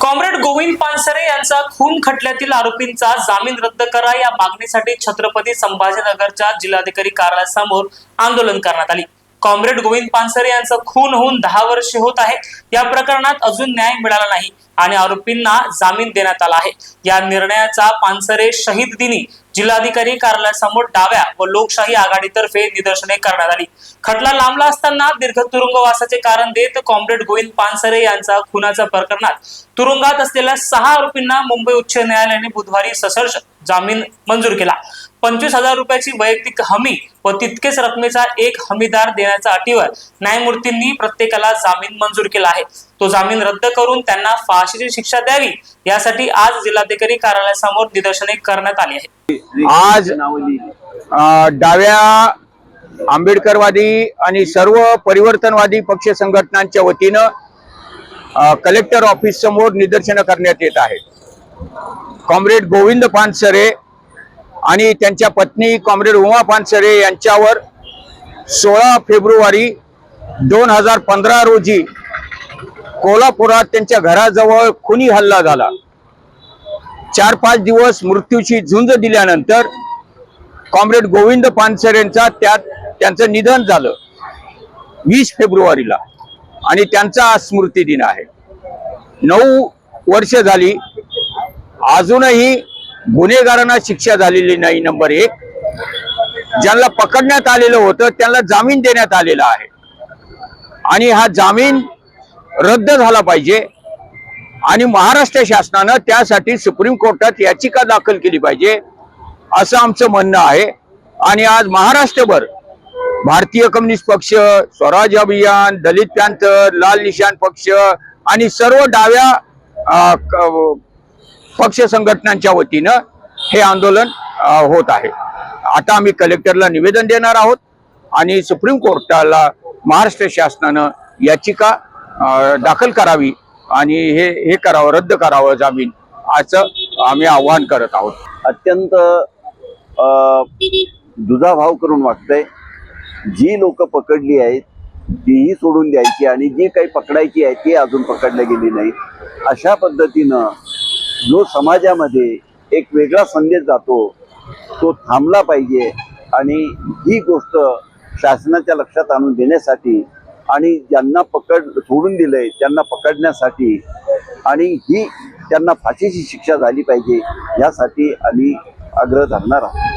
Comrade Govind Pansare यांचा खून खटल्यातील आरोपींचा जामीन रद्द करा या मागणीसाठी छत्रपती संभाजीनगरच्या जिल्हाधिकारी कार्यालयासमोर आंदोलन करण्यात आली. कॉम्रेड गोविंद पानसरे यांचा खून होऊन दहा वर्षे होत आहे. या प्रकरणात अजून न्याय मिळाला नाही. आणि आरोपींना जामीन देण्यात आला आहे. या निर्णयाचा पानसरे शहीद दिनी जिल्हाधिकारी कार्यालयासमोर डाव्या व लोकशाही आघाडीतर्फे निदर्शने करण्यात आली. खटला लांबला असताना दीर्घ तुरुंगवासाचे कारण देत कॉम्रेड गोविंद पानसरे यांचा खुनाच्या प्रकरणात तुरुंगात असलेल्या सहा आरोपींना मुंबई उच्च न्यायालयाने बुधवारी ससर्ज जामीन मंजूर केला. पंचवीस हजार रुपयाची वैयक्तिक हमी व तितकेच रकमेचा एक हमीदार देण्याच्या अटीवर न्यायमूर्तींनी प्रत्येकाला जामीन मंजूर केला आहे. तो जामीन रद्द करून त्यांना फाशीची शिक्षा द्यावी यासाठी आज जिल्हाधिकारी कार्यालयासमोर निदर्शने करण्यात आली आहे आज डाव्या आंबेडकरवादी आणि सर्व परिवर्तनवादी पक्ष संघटनांच्या वतीनं कलेक्टर ऑफिस समोर निदर्शनं करण्यात येत आहेत. कॉम्रेड गोविंद पानसरे आणि त्यांच्या पत्नी कॉम्रेड उमा पानसरे यांच्यावर सोळा फेब्रुवारी दोन हजार पंधरा रोजी कोल्हापुरात त्यांच्या घराजवळ खुनी हल्ला झाला. चार पाच दिवस मृत्यूची झुंज दिल्यानंतर कॉम्रेड गोविंद पानसरेंचा त्यात त्यांचं निधन झालं. वीस फेब्रुवारीला. आणि त्यांचा आज स्मृती दिन आहे. नऊ वर्ष झाली. अजूनही गुन्हेगारांना शिक्षा झालेली नाही नंबर एक. ज्यांना पकडण्यात आलेलं होतं त्यांना जामीन देण्यात आलेला आहे. आणि हा जामीन रद्द झाला पाहिजे. आणि महाराष्ट्र शासनानं त्यासाठी सुप्रीम कोर्टात याचिका दाखल केली पाहिजे असं आमचं म्हणणं आहे. आणि आज महाराष्ट्रभर भारतीय कम्युनिस्ट पक्ष स्वराज अभियान दलित पॅंथर लाल निशान पक्ष आणि सर्व डाव्या क- पक्ष संघटनांच्या वतीनं हे आंदोलन होत आहे. आता आम्ही कलेक्टरला निवेदन देणार आहोत आणि सुप्रीम कोर्टाला महाराष्ट्र शासनानं याचिका दाखल करावी आणि हे हे करावं रद्द करावं जामीन असं आम्ही आवाहन करत आहोत. अत्यंत दुधाभाव दुजाभाव करून वागतंय. जी लोक पकडली आहेत तीही सोडून द्यायची आणि जी काही पकडायची आहे ती अजून पकडल्या गेली नाही. अशा पद्धतीनं जो समाजामध्ये एक वेगळा संदेश जातो तो थांबला पाहिजे. आणि ही गोष्ट शासनाच्या लक्षात आणून देण्यासाठी आणि ज्यांना पकड सोडून दिलंय त्यांना पकडण्यासाठी आणि ही त्यांना फाशीची शिक्षा झाली पाहिजे यासाठी आम्ही आग्रह धरणार आहोत.